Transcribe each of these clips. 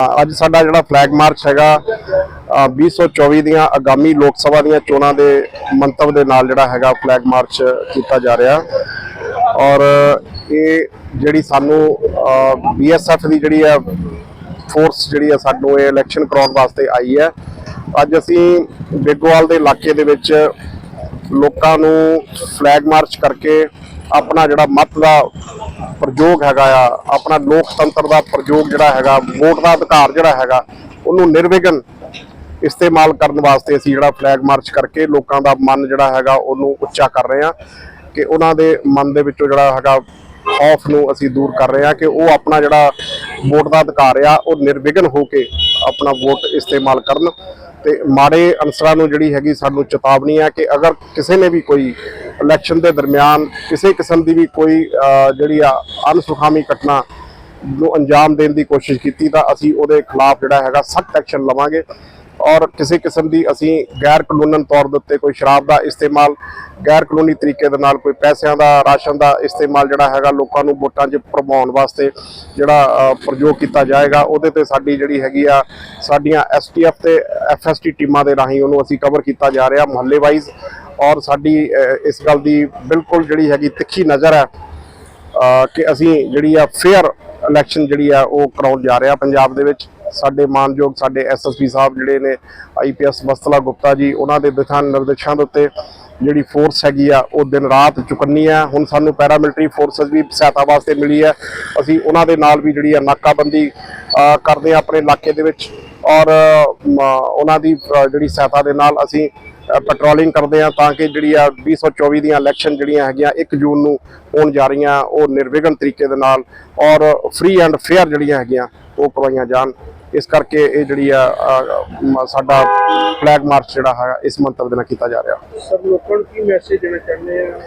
ਅੱਜ ਸਾਡਾ ਜਿਹੜਾ ਫਲੈਗ ਮਾਰਚ ਹੈਗਾ ਅ, 2024 ਦੀਆਂ ਆਗਾਮੀ ਲੋਕ ਸਭਾ ਦੀਆਂ ਚੋਣਾਂ ਦੇ ਮੰਤਵ ਦੇ ਨਾਲ ਜਿਹੜਾ ਹੈਗਾ ਫਲੈਗ ਮਾਰਚ ਕੀਤਾ ਜਾ ਰਿਹਾ। ਔਰ ਇਹ ਜਿਹੜੀ ਸਾਨੂੰ ਬੀਐਸਐਫ ਦੀ ਜਿਹੜੀ ਹੈ ਫੋਰਸ ਜਿਹੜੀ ਹੈ ਸਾਨੂੰ ਇਹ ਇਲੈਕਸ਼ਨ ਕਰਾਉਣ ਵਾਸਤੇ ਆਈ ਹੈ। ਅੱਜ ਅਸੀਂ ਬੇਗੋਵਾਲ ਦੇ ਇਲਾਕੇ ਦੇ ਵਿੱਚ ਲੋਕਾਂ ਨੂੰ ਫਲੈਗ ਮਾਰਚ ਕਰਕੇ ਆਪਣਾ ਜਿਹੜਾ ਮਤ ਦਾ ਪ੍ਰਯੋਗ ਹੈਗਾ ਆ, ਆਪਣਾ ਲੋਕਤੰਤਰ ਦਾ ਪ੍ਰਯੋਗ ਜਿਹੜਾ ਹੈਗਾ, ਵੋਟ ਦਾ ਅਧਿਕਾਰ ਜਿਹੜਾ ਹੈਗਾ, ਉਹਨੂੰ ਨਿਰਵਿਘਨ ਇਸਤੇਮਾਲ ਕਰਨ ਵਾਸਤੇ ਅਸੀਂ ਜਿਹੜਾ ਫਲੈਗ ਮਾਰਚ ਕਰਕੇ ਲੋਕਾਂ ਦਾ ਮਨ ਜਿਹੜਾ ਹੈਗਾ ਉਹਨੂੰ ਉੱਚਾ ਕਰ ਰਹੇ ਹਾਂ ਕਿ ਉਹਨਾਂ ਦੇ ਮਨ ਦੇ ਵਿੱਚੋਂ ਜਿਹੜਾ ਹੈਗਾ ਖੌਫ ਨੂੰ ਅਸੀਂ ਦੂਰ ਕਰ ਰਹੇ ਹਾਂ ਕਿ ਉਹ ਆਪਣਾ ਜਿਹੜਾ ਵੋਟ ਦਾ ਅਧਿਕਾਰ ਆ, ਉਹ ਨਿਰਵਿਘਨ ਹੋ ਕੇ ਆਪਣਾ ਵੋਟ ਇਸਤੇਮਾਲ ਕਰਨ ਤੇ ਮਾੜੇ ਅਨਸਰਾਂ ਨੂੰ ਜਿਹੜੀ ਹੈਗੀ ਸਾਨੂੰ ਚੇਤਾਵਨੀ ਆ ਕਿ ਅਗਰ ਕਿਸੇ ਨੇ ਵੀ ਕੋਈ ਇਲੈਕਸ਼ਨ ਦੇ ਦਰਮਿਆਨ ਕਿਸੇ ਕਿਸਮ ਦੀ ਵੀ ਕੋਈ ਜਿਹੜੀ ਆ ਅਨਸੁਖਾਵੀ ਘਟਨਾ ਨੂੰ ਅੰਜਾਮ ਦੇਣ ਦੀ ਕੋਸ਼ਿਸ਼ ਕੀਤੀ ਤਾਂ ਅਸੀਂ ਉਹਦੇ ਖਿਲਾਫ ਜਿਹੜਾ ਹੈਗਾ ਸਖਤ ਐਕਸ਼ਨ ਲਵਾਂਗੇ। ਔਰ ਕਿਸੇ ਕਿਸਮ ਦੀ ਅਸੀਂ ਗੈਰ ਕਾਨੂੰਨਨ ਤੌਰ ਦੇ ਉੱਤੇ ਕੋਈ ਸ਼ਰਾਬ ਦਾ ਇਸਤੇਮਾਲ, ਗੈਰ ਕਾਨੂੰਨੀ ਤਰੀਕੇ ਦੇ ਨਾਲ ਕੋਈ ਪੈਸਿਆਂ ਦਾ, ਰਾਸ਼ਨ ਦਾ ਇਸਤੇਮਾਲ ਜਿਹੜਾ ਹੈਗਾ ਲੋਕਾਂ ਨੂੰ ਵੋਟਾਂ 'ਚ ਪ੍ਰਮਾਉਣ ਵਾਸਤੇ ਜਿਹੜਾ ਪ੍ਰਯੋਗ ਕੀਤਾ ਜਾਏਗਾ, ਉਹਦੇ ਤੇ ਸਾਡੀ ਜਿਹੜੀ ਹੈਗੀ ਆ, ਸਾਡੀਆਂ ਐਸਟੀਐਫ ਤੇ ਐਫਐਸਟੀ ਟੀਮਾਂ ਦੇ ਰਾਹੀਂ ਉਹਨੂੰ ਅਸੀਂ ਕਵਰ ਕੀਤਾ ਜਾ ਰਿਹਾ। ਮੁਹੱਲੇ ਵਾਈਜ਼ ਔਰ ਸਾਡੀ ਇਸ ਗੱਲ ਦੀ ਬਿਲਕੁਲ ਜਿਹੜੀ ਹੈਗੀ ਤਿੱਖੀ ਨਜ਼ਰ ਹੈ ਕਿ ਅਸੀਂ ਜਿਹੜੀ ਆ ਫੇਅਰ ਇਲੈਕਸ਼ਨ ਜਿਹੜੀ ਆ ਉਹ ਕਰਾਉਣ ਜਾ ਰਹੇ ਆ ਪੰਜਾਬ ਦੇ ਵਿੱਚ। ਸਾਡੇ ਮਾਨਯੋਗ ਸਾਡੇ ਐਸਐਸਪੀ ਸਾਹਿਬ ਜਿਹੜੇ ਨੇ ਆਈਪੀਐਸ ਵਸਤਲਾ ਗੁਪਤਾ ਜੀ, ਉਹਨਾਂ ਦੇ ਦਿਸ਼ਾ ਨਿਰਦੇਸ਼ਾਂ ਦੇ ਉੱਤੇ ਜਿਹੜੀ ਫੋਰਸ ਹੈਗੀ ਆ, ਉਹ ਦਿਨ ਰਾਤ ਚੁਕੰਨੀ ਆ ਹੁਣ ਸਾਨੂੰ ਪੈਰਾਮਿਲਟਰੀ ਫੋਰਸਸ ਵੀ ਸਹਾਇਤਾ ਵਾਸਤੇ ਮਿਲੀ ਹੈ। ਅਸੀਂ ਉਹਨਾਂ ਦੇ ਨਾਲ ਵੀ ਜਿਹੜੀ ਆ ਨਾਕਾਬੰਦੀ ਕਰਦੇ ਆ ਆਪਣੇ ਇਲਾਕੇ ਦੇ ਵਿੱਚ। ਔਰ ਉਹਨਾਂ ਦੀ ਜਿਹੜੀ ਸਹਾਇਤਾ ਦੇ ਨਾਲ ਅਸੀਂ ਪੈਟਰੋਲਿੰਗ ਕਰਦੇ ਆ ਤਾਂ ਕਿ ਜਿਹੜੀ ਆ 2024 ਦੀਆਂ ਇਲੈਕਸ਼ਨ ਜਿਹੜੀਆਂ ਹੈਗੀਆਂ 1 ਜੂਨ ਨੂੰ ਹੋਣ ਜਾ ਰਹੀਆਂ ਉਹ ਨਿਰਵਿਘਨ ਤਰੀਕੇ ਦੇ ਨਾਲ ਔਰ ਫ੍ਰੀ ਐਂਡ ਫੇਅਰ ਜਿਹੜੀਆਂ ਹੈਗੀਆਂ ਉਹ ਕਰਵਾਈਆਂ ਜਾਣ। ਇਸ ਕਰਕੇ ਇਹ ਜਿਹੜੀ ਆ ਸਾਡਾ ਫਲੈਗ ਮਾਰਚ ਜਿਹੜਾ ਹੈ ਇਸ ਮੰਤਵ ਦੇ ਨਾਲ ਕੀਤਾ ਜਾ ਰਿਹਾ। ਸਭ ਲੋਕਾਂ ਨੂੰ ਕੀ ਮੈਸੇਜ ਦੇਣਾ ਚਾਹੁੰਦੇ ਆ?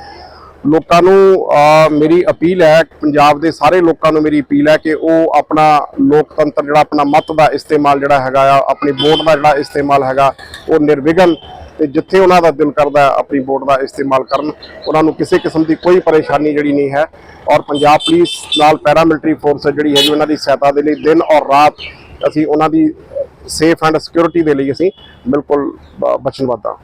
ਲੋਕਾਂ ਨੂੰ ਮੇਰੀ ਅਪੀਲ ਹੈ ਪੰਜਾਬ ਦੇ ਸਾਰੇ ਲੋਕਾਂ ਨੂੰ ਮੇਰੀ ਅਪੀਲ ਹੈ ਕਿ ਉਹ ਆਪਣਾ ਲੋਕਤੰਤਰ ਜਿਹੜਾ ਆਪਣਾ ਮਤ ਦਾ ਇਸਤੇਮਾਲ ਜਿਹੜਾ ਹੈਗਾ ਆ ਆਪਣੀ ਵੋਟ ਦਾ ਜਿਹੜਾ ਇਸਤੇਮਾਲ ਹੈਗਾ ਉਹ ਨਿਰਵਿਘਨ ਤੇ ਜਿੱਥੇ ਉਹਨਾਂ ਦਾ ਦਿਲ ਕਰਦਾ ਆਪਣੀ ਵੋਟ ਦਾ ਇਸਤੇਮਾਲ ਕਰਨ ਉਹਨਾਂ ਨੂੰ ਕਿਸੇ ਕਿਸਮ ਦੀ ਕੋਈ ਪਰੇਸ਼ਾਨੀ ਜਿਹੜੀ ਨਹੀਂ ਹੈ। ਔਰ ਪੰਜਾਬ ਪੁਲਿਸ ਨਾਲ ਪੈਰਾਮਿਲਟਰੀ ਫੋਰਸ ਜਿਹੜੀ ਹੈਗੀ ਉਹਨਾਂ ਦੀ ਸਹਾਇਤਾ ਦੇ ਲਈ ਦਿਨ ਔਰ ਰਾਤ ਅਸੀਂ ਉਹਨਾਂ ਦੀ ਸੇਫ ਐਂਡ ਸਿਕਿਉਰਿਟੀ ਦੇ ਲਈ ਅਸੀਂ ਬਿਲਕੁਲ ਅ, ਵਚਨਬੱਧ ਹਾਂ।